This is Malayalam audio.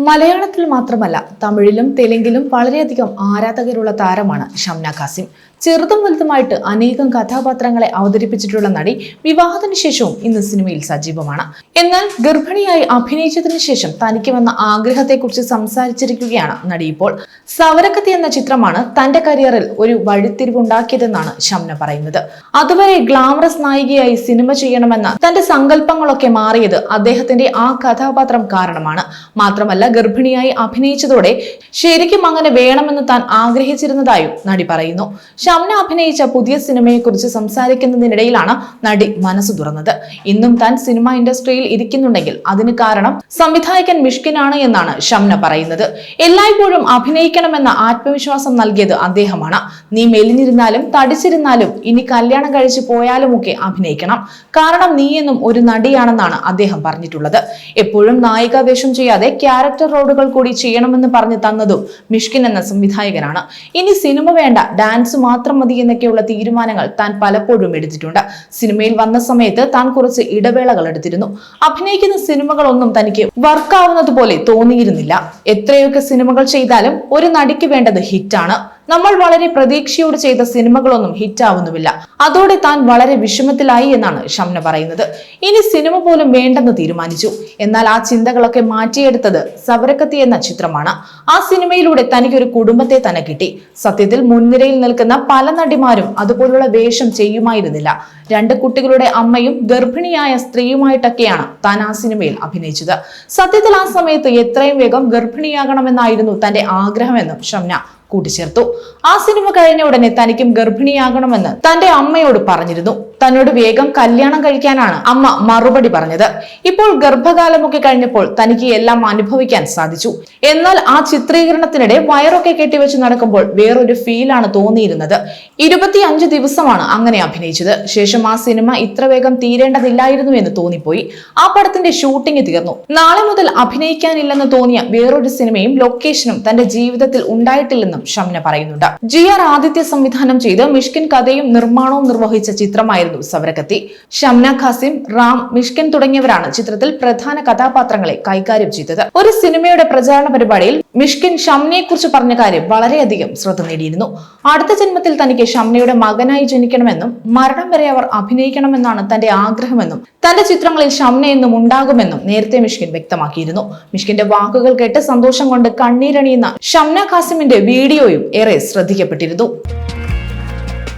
മലയാളത്തിൽ മാത്രമല്ല തമിഴിലും തെലുങ്കിലും വളരെയധികം ആരാധകരുള്ള താരമാണ് ഷംന കാസിം ചെറുതും വലുതുമായിട്ട് അനേകം കഥാപാത്രങ്ങളെ അവതരിപ്പിച്ചിട്ടുള്ള നടി വിവാഹത്തിന് ശേഷവും ഇന്ന് സിനിമയിൽ സജീവമാണ്. എന്നാൽ ഗർഭിണിയായി അഭിനയിച്ചതിന് ശേഷം തനിക്ക് വന്ന ആഗ്രഹത്തെക്കുറിച്ച് സംസാരിച്ചിരിക്കുകയാണ് നടി ഇപ്പോൾ. സവരക്കത്തി എന്ന ചിത്രമാണ് തന്റെ കരിയറിൽ ഒരു വഴിത്തിരിവുണ്ടാക്കിയതെന്നാണ് ഷംന പറയുന്നത്. അതുവരെ ഗ്ലാമറസ് നായികയായി സിനിമ ചെയ്യണമെന്ന തന്റെ സങ്കല്പങ്ങളൊക്കെ മാറിയത് അദ്ദേഹത്തിന്റെ ആ കഥാപാത്രം കാരണമാണ്. മാത്രമല്ല ഗർഭിണിയായി അഭിനയിച്ചതോടെ ശരിക്കും അങ്ങനെ വേണമെന്ന് താൻ ആഗ്രഹിച്ചിരുന്നതായും നടി പറയുന്നു. ഷംന അഭിനയിച്ച പുതിയ സിനിമയെക്കുറിച്ച് സംസാരിക്കുന്നതിനിടയിലാണ് നടി മനസ്സ് തുറന്നത്. ഇന്നും താൻ സിനിമ ഇൻഡസ്ട്രിയിൽ ഇരിക്കുന്നുണ്ടെങ്കിൽ അതിന് കാരണം സംവിധായകൻ മിഷ്കിനാണ് എന്നാണ് ഷംന പറയുന്നത്. എല്ലായ്പ്പോഴും അഭിനയിക്കണമെന്ന ആത്മവിശ്വാസം നൽകിയത് അദ്ദേഹമാണ്. നീ മെലിഞ്ഞിരുന്നാലും തടിച്ചിരുന്നാലും ഇനി കല്യാണം കഴിച്ചു പോയാലുമൊക്കെ അഭിനയിക്കണം. കാരണം നീ എന്നും ഒരു നടിയാണെന്നാണ് അദ്ദേഹം പറഞ്ഞിട്ടുള്ളത്. എപ്പോഴും നായിക വേഷം ചെയ്യാതെ ക്യാരക്ടർ റോഡുകൾ കൂടി ചെയ്യണമെന്ന് പറഞ്ഞു തന്നതും മിഷ്കിൻ എന്ന സംവിധായകനാണ്. ഇനി സിനിമ വേണ്ട ഡാൻസ് മാത്രം മതി എന്നൊക്കെയുള്ള തീരുമാനങ്ങൾ താൻ പലപ്പോഴും എടുത്തിട്ടുണ്ട്. സിനിമയിൽ വന്ന സമയത്ത് താൻ കുറച്ച് ഇടവേളകൾ എടുത്തിരുന്നു. അഭിനയിക്കുന്ന സിനിമകളൊന്നും തനിക്ക് വർക്കാവുന്നത് പോലെ തോന്നിയിരുന്നില്ല. എത്രയൊക്കെ സിനിമകൾ ചെയ്താലും ഒരു നടിക്ക് വേണ്ടത് ഹിറ്റാണ് നമ്മൾ വളരെ പ്രതീക്ഷയോട് ചെയ്ത സിനിമകളൊന്നും ഹിറ്റാവുന്നുമില്ല. അതോടെ താൻ വളരെ വിഷമത്തിലായി എന്നാണ് ഷംന പറയുന്നത്. ഇനി സിനിമ പോലും വേണ്ടെന്ന് തീരുമാനിച്ചു. എന്നാൽ ആ ചിന്തകളൊക്കെ മാറ്റിയെടുത്തത് സവരക്കത്തി എന്ന ചിത്രമാണ്. ആ സിനിമയിലൂടെ തനിക്കൊരു കുടുംബത്തെ തന്നെ കിട്ടി. സത്യത്തിൽ മുൻനിരയിൽ നിൽക്കുന്ന പല നടിമാരും അതുപോലുള്ള വേഷം ചെയ്യുമായിരുന്നില്ല. രണ്ട് കുട്ടികളുടെ അമ്മയും ഗർഭിണിയായ സ്ത്രീയുമായിട്ടൊക്കെയാണ് താൻ ആ സിനിമയിൽ അഭിനയിച്ചത്. സത്യത്തിൽ ആ സമയത്ത് എത്രയും വേഗം ഗർഭിണിയാകണമെന്നായിരുന്നു തന്റെ ആഗ്രഹമെന്നും ഷംന കൂട്ടിച്ചേർത്തു. ആ സിനിമ കഴിഞ്ഞ ഉടനെ തനിക്കും ഗർഭിണിയാകണമെന്ന് തന്റെ അമ്മയോട് പറഞ്ഞിരുന്നു. തന്നോട് വേഗം കല്യാണം കഴിക്കാനാണ് അമ്മ മറുപടി പറഞ്ഞത്. ഇപ്പോൾ ഗർഭകാലമൊക്കെ കഴിഞ്ഞപ്പോൾ തനിക്ക് എല്ലാം അനുഭവിക്കാൻ സാധിച്ചു. എന്നാൽ ആ ചിത്രീകരണത്തിനിടെ വയറൊക്കെ കെട്ടിവെച്ച് നടക്കുമ്പോൾ വേറൊരു ഫീലാണ് തോന്നിയിരുന്നത്. ഇരുപത്തിയഞ്ച് ദിവസമാണ് അങ്ങനെ അഭിനയിച്ചത്. ശേഷം ആ സിനിമ ഇത്ര വേഗം തീരേണ്ടതില്ലായിരുന്നു എന്ന് തോന്നിപ്പോയി. ആ പടത്തിന്റെ ഷൂട്ടിംഗ് തീർന്നു. നാളെ മുതൽ അഭിനയിക്കാനില്ലെന്ന് തോന്നിയ വേറൊരു സിനിമയും ലൊക്കേഷനും തന്റെ ജീവിതത്തിൽ ഉണ്ടായിട്ടില്ലെന്നും ഷംന പറയുന്നുണ്ട്. ജി ആർ ആദിത്യ സംവിധാനം ചെയ്ത് മിഷ്കിൻ കഥയും നിർമ്മാണവും നിർവഹിച്ച ചിത്രമായിരുന്നു സവരക്കത്തി ഷംന ഖാസിം റാം മിഷ്കൻ തുടങ്ങിയവരാണ് ചിത്രത്തിൽ പ്രധാന കഥാപാത്രങ്ങളെ കൈകാര്യം ചെയ്തത്. ഒരു സിനിമയുടെ പ്രചാരണ പരിപാടിയിൽ മിഷ്കിൻ ഷംനയെ കുറിച്ച് പറഞ്ഞ കാര്യം വളരെയധികം ശ്രദ്ധ നേടിയിരുന്നു. അടുത്ത ജന്മത്തിൽ തനിക്ക് ഷംനയുടെ മകനായി ജനിക്കണമെന്നും മരണം വരെ അവർ അഭിനയിക്കണമെന്നാണ് തന്റെ ആഗ്രഹമെന്നും തന്റെ ചിത്രങ്ങളിൽ ഷംന എന്നും ഉണ്ടാകുമെന്നും നേരത്തെ മിഷ്കിൻ വ്യക്തമാക്കിയിരുന്നു. മിഷ്കിന്റെ വാക്കുകൾ കേട്ട് സന്തോഷം കൊണ്ട് കണ്ണീരണിയുന്ന ഷംന ഖാസിമിന്റെ വീഡിയോയും ഏറെ ശ്രദ്ധിക്കപ്പെട്ടിരുന്നു.